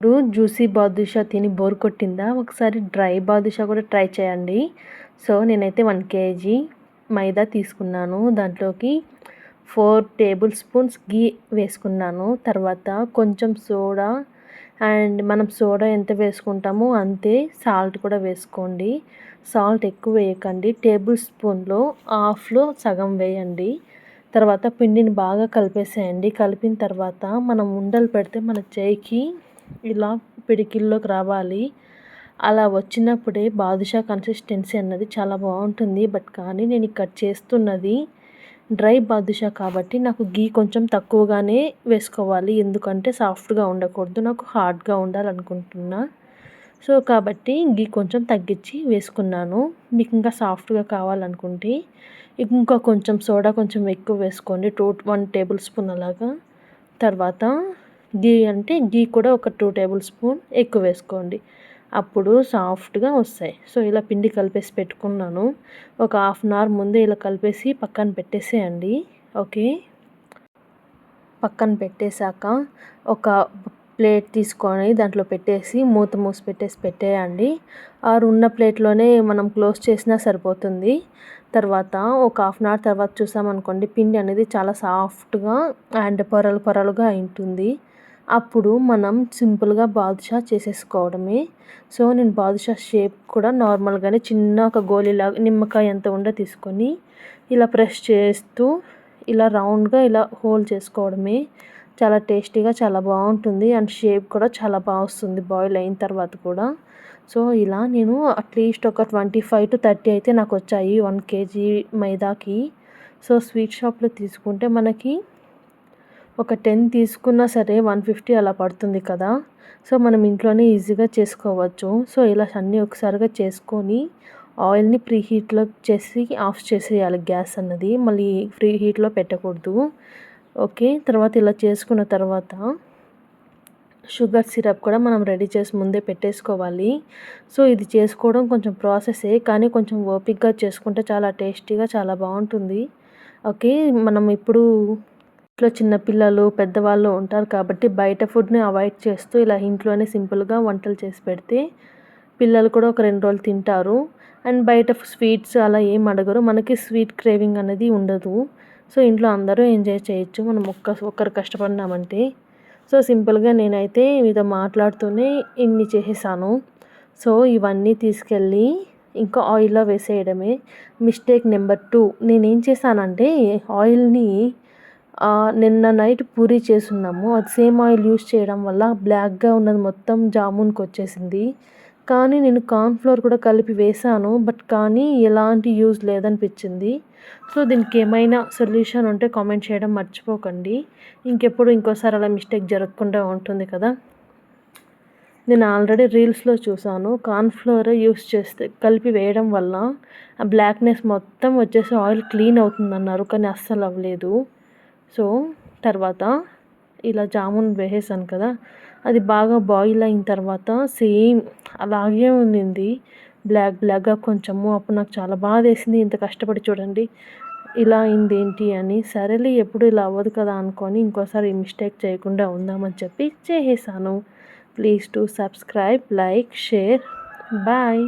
ఇప్పుడు జ్యూసీ బాదుషా తిని బోర్ కొట్టిందా? ఒకసారి డ్రై బాదుషా కూడా ట్రై చేయండి. సో నేనైతే వన్ కేజీ మైదా తీసుకున్నాను. దాంట్లోకి ఫోర్ టేబుల్ స్పూన్స్ గీ వేసుకున్నాను. తర్వాత కొంచెం సోడా అండ్ మనం సోడా ఎంత వేసుకుంటామో అంతే సాల్ట్ కూడా వేసుకోండి. సాల్ట్ ఎక్కువ వేయకండి. టేబుల్ స్పూన్లో హాఫ్లో సగం వేయండి. తర్వాత పిండిని బాగా కలిపేసేయండి. కలిపిన తర్వాత మనం ఉండలు పెడితే మన చేయికి ఇలా పిడికిల్లోకి రావాలి. అలా వచ్చినప్పుడే బాదుషా కన్సిస్టెన్సీ అన్నది చాలా బాగుంటుంది. బట్ కానీ నేను ఇక్కడ చేస్తున్నది డ్రై బాదుషా కాబట్టి నాకు గీ కొంచెం తక్కువగానే వేసుకోవాలి. ఎందుకంటే సాఫ్ట్గా ఉండకూడదు. నాకు హార్డ్గా ఉండాలనుకుంటున్నా. సో కాబట్టి గీ కొంచెం తగ్గించి వేసుకున్నాను. మీకు ఇంకా సాఫ్ట్గా కావాలనుకుంటే ఇంకా కొంచెం సోడా కొంచెం ఎక్కువ వేసుకోండి. టూ వన్ టేబుల్ స్పూన్ అలాగా. తర్వాత గీ అంటే గీ కూడా ఒక టూ టేబుల్ స్పూన్ ఎక్కువ వేసుకోండి. అప్పుడు సాఫ్ట్గా వస్తాయి. సో ఇలా పిండి కలిపేసి పెట్టుకున్నాను. ఒక హాఫ్ అన్ అవర్ ముందే ఇలా కలిపేసి పక్కన పెట్టేసేయండి. ఓకే? పక్కన పెట్టేశాక ఒక ప్లేట్ తీసుకొని దాంట్లో పెట్టేసి మూత మూసి పెట్టేసి పెట్టేయండి. ఆరు ఉన్న ప్లేట్లోనే మనం క్లోజ్ చేసినా సరిపోతుంది. తర్వాత ఒక హాఫ్ అన్ అవర్ తర్వాత చూసామనుకోండి పిండి అనేది చాలా సాఫ్ట్గా అండ్ పొరలు పొరలుగా ఉంటుంది. అప్పుడు మనం సింపుల్గా బాదుషా చేసేసుకోవడమే. సో నేను బాదుషా షేప్ కూడా నార్మల్గానే చిన్న ఒక గోళీలాగా నిమ్మకాయ ఎంత ఉండే తీసుకొని ఇలా ప్రెస్ చేస్తూ ఇలా రౌండ్గా ఇలా హోల్ చేసుకోవడమే. చాలా టేస్టీగా చాలా బాగుంటుంది. అండ్ షేప్ కూడా చాలా బాగా వస్తుంది బాయిల్ అయిన తర్వాత కూడా. సో ఇలా నేను అట్లీస్ట్ ఒక ట్వంటీ ఫైవ్ టు థర్టీ అయితే నాకు వచ్చాయి వన్ కేజీ మైదాకి. సో స్వీట్ షాప్లో తీసుకుంటే మనకి ఒక టెన్ తీసుకున్నా సరే వన్ ఫిఫ్టీ అలా పడుతుంది కదా. సో మనం ఇంట్లోనే ఈజీగా చేసుకోవచ్చు. సో ఇలా అన్నీ ఒకసారిగా చేసుకొని ఆయిల్ని ప్రీ హీట్లో చేసి ఆఫ్ చేసేయాలి గ్యాస్ అన్నది. మళ్ళీ ఫ్రీ హీట్లో పెట్టకూడదు. ఓకే? తర్వాత ఇలా చేసుకున్న తర్వాత షుగర్ సిరప్ కూడా మనం రెడీ చేసి ముందే పెట్టేసుకోవాలి. సో ఇది చేసుకోవడం కొంచెం ప్రాసెసే కానీ కొంచెం ఓపిక్గా చేసుకుంటే చాలా టేస్టీగా చాలా బాగుంటుంది. ఓకే? మనం ఇప్పుడు ఇంట్లో చిన్నపిల్లలు పెద్దవాళ్ళు ఉంటారు కాబట్టి బయట ఫుడ్ని అవాయిడ్ చేస్తూ ఇలా ఇంట్లోనే సింపుల్గా వంటలు చేసి పెడితే పిల్లలు కూడా ఒక రెండు రోజులు తింటారు. అండ్ బయట స్వీట్స్ అలా ఏం అడగరు. మనకి స్వీట్ క్రేవింగ్ అనేది ఉండదు. సో ఇంట్లో అందరూ ఎంజాయ్ చేయొచ్చు. మనం ఒక్క ఒక్కరు కష్టపడినామంటే. సో సింపుల్గా నేనైతే మీతో మాట్లాడుతూనే ఇన్ని చేసేసాను. సో ఇవన్నీ తీసుకెళ్ళి ఇంకా ఆయిల్లో వేసేయడమే. Mistake number two. నేనేం చేశానంటే ఆయిల్ని నిన్న నైట్ పూరీ చేసున్నాము అది సేమ్ ఆయిల్ యూస్ చేయడం వల్ల బ్లాక్గా ఉన్నది మొత్తం జామున్కి వచ్చేసింది. కానీ నేను కార్న్ఫ్లోర్ కూడా కలిపి వేసాను. బట్ కానీ ఎలాంటి యూజ్ లేదనిపించింది. సో దీనికి ఏమైనా సొల్యూషన్ ఉంటే కామెంట్ చేయడం మర్చిపోకండి. ఇంకెప్పుడు ఇంకోసారి అలా మిస్టేక్ జరగకుండా ఉంటుంది కదా. నేను ఆల్రెడీ రీల్స్లో చూసాను. కార్న్ఫ్లోర్ యూస్ చేస్తే కలిపి వేయడం వల్ల ఆ బ్లాక్నెస్ మొత్తం వచ్చేసి ఆయిల్ క్లీన్ అవుతుందన్నారు. కానీ అస్సలు అవ్వలేదు. సో తర్వాత ఇలా జామున్ వేసేసాను కదా అది బాగా బాయిల్ అయిన తర్వాత సేమ్ అలాగే ఉండింది. బ్లాక్ బ్లాక్గా కొంచెము అప్పుడు నాకు చాలా బాధ వేసింది. ఇంత కష్టపడి చూడండి ఇలా అయింది ఏంటి అని. సరేలే ఎప్పుడు ఇలా అవ్వదు కదా అనుకొని ఇంకోసారి మిస్టేక్ చేయకుండా ఉందామని చెప్పి చేసేసాను. Please to subscribe like share bye